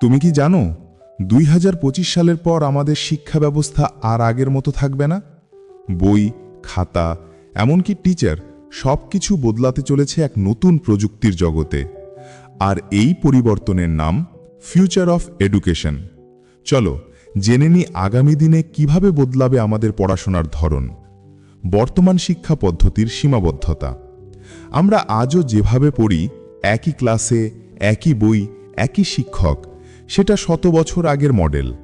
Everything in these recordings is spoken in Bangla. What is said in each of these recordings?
তুমি কি জানো, দুই হাজার পঁচিশ সালের পর আমাদের শিক্ষা ব্যবস্থা আর আগের মতো থাকবে না? বই, খাতা, এমনকি টিচার সব কিছু বদলাতে চলেছে এক নতুন প্রযুক্তির জগতে। আর এই পরিবর্তনের নাম ফিউচার অফ এডুকেশন চলো, জেনে নি আগামী দিনে কীভাবে বদলাবে আমাদের পড়াশোনার ধরন। বর্তমান শিক্ষা পদ্ধতির সীমাবদ্ধতা। আমরা আজও যেভাবে পড়ি, একই ক্লাসে, একই বই, একই শিক্ষক সেটা শত বছর আগের মডেল।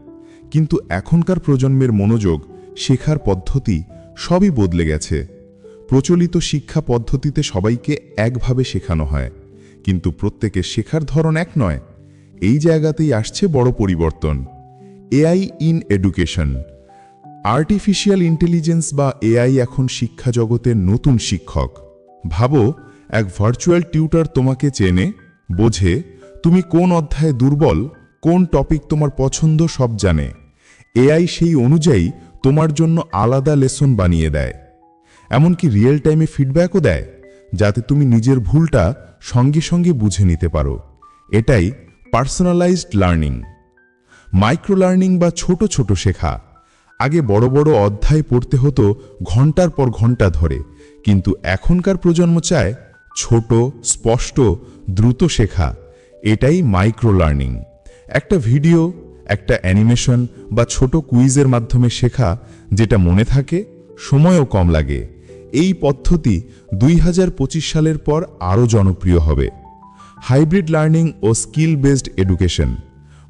কিন্তু এখনকার প্রজন্মের মনোযোগ, শেখার পদ্ধতি সবই বদলে গেছে। প্রচলিত শিক্ষা পদ্ধতিতে সবাইকে একভাবে শেখানো হয়। কিন্তু প্রত্যেকে শেখার ধরন এক নয়। এই জায়গাতেই আসছে বড় পরিবর্তন। AI in education. Artificial intelligence বা এআই এখন শিক্ষা জগতের নতুন শিক্ষক। ভাবো, এক ভার্চুয়াল টিউটার তোমাকে চেনে, বোঝে, তুমি কোন অধ্যায়ে দুর্বল কোন টপিক তোমার পছন্দ সব জানে। এআই সেই অনুযায়ী তোমার জন্য আলাদা লেসন বানিয়ে দেয়। এমনকি রিয়েল টাইমে ফিডব্যাকও দেয়, যাতে তুমি নিজের ভুলটা সঙ্গে সঙ্গে বুঝে নিতে পারো। এটাই পার্সোনালাইজড লার্নিং। মাইক্রো লার্নিং বা ছোট ছোট শেখা। আগে বড় বড় অধ্যায় পড়তে হতো ঘণ্টার পর ঘণ্টা ধরে, কিন্তু এখনকার প্রজন্ম চায় ছোট, স্পষ্ট, দ্রুত শেখা। এটাই মাইক্রো লার্নিং। একটা ভিডিও, একটা অ্যানিমেশন বা ছোট কুইজের মাধ্যমে শেখা যেটা মনে থাকে, সময়ও কম লাগে। এই পদ্ধতি দুই হাজার পঁচিশ সালের পর আরও জনপ্রিয় হবে। হাইব্রিড লার্নিং ও স্কিল বেসড এডুকেশন।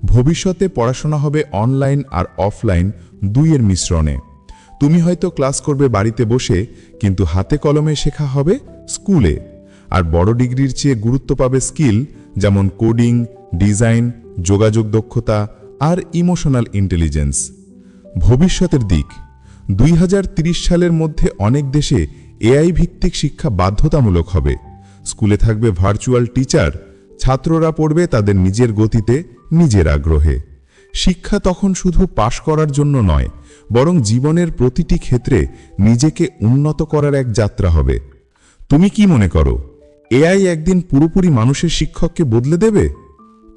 ভবিষ্যতে পড়াশোনা হবে অনলাইন আর অফলাইন দুইয়ের মিশ্রণে। তুমি হয়তো ক্লাস করবে বাড়িতে বসে, কিন্তু হাতে কলমে শেখা হবে স্কুলে। আর বড় ডিগ্রির চেয়ে গুরুত্ব পাবে স্কিল, যেমন কোডিং, ডিজাইন যোগাযোগ দক্ষতা আর ইমোশনাল ইন্টেলিজেন্স। ভবিষ্যতের দিক, দুই সালের মধ্যে অনেক দেশে এআই ভিত্তিক শিক্ষা বাধ্যতামূলক হবে। স্কুলে থাকবে ভার্চুয়াল টিচার, ছাত্ররা পড়বে তাদের নিজের গতিতে, নিজের আগ্রহে। শিক্ষা তখন শুধু পাশ করার জন্য নয়, বরং জীবনের প্রতিটি ক্ষেত্রে নিজেকে উন্নত করার এক যাত্রা হবে। তুমি কি মনে করো, এআই একদিন পুরোপুরি মানুষের শিক্ষককে বদলে দেবে?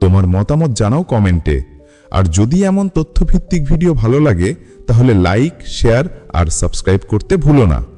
তোমার মতামত জানাও কমেন্টে। আর যদি এমন তথ্যভিত্তিক ভিডিও ভালো লাগে, তাহলে লাইক, শেয়ার আর সাবস্ক্রাইব করতে ভুলো না।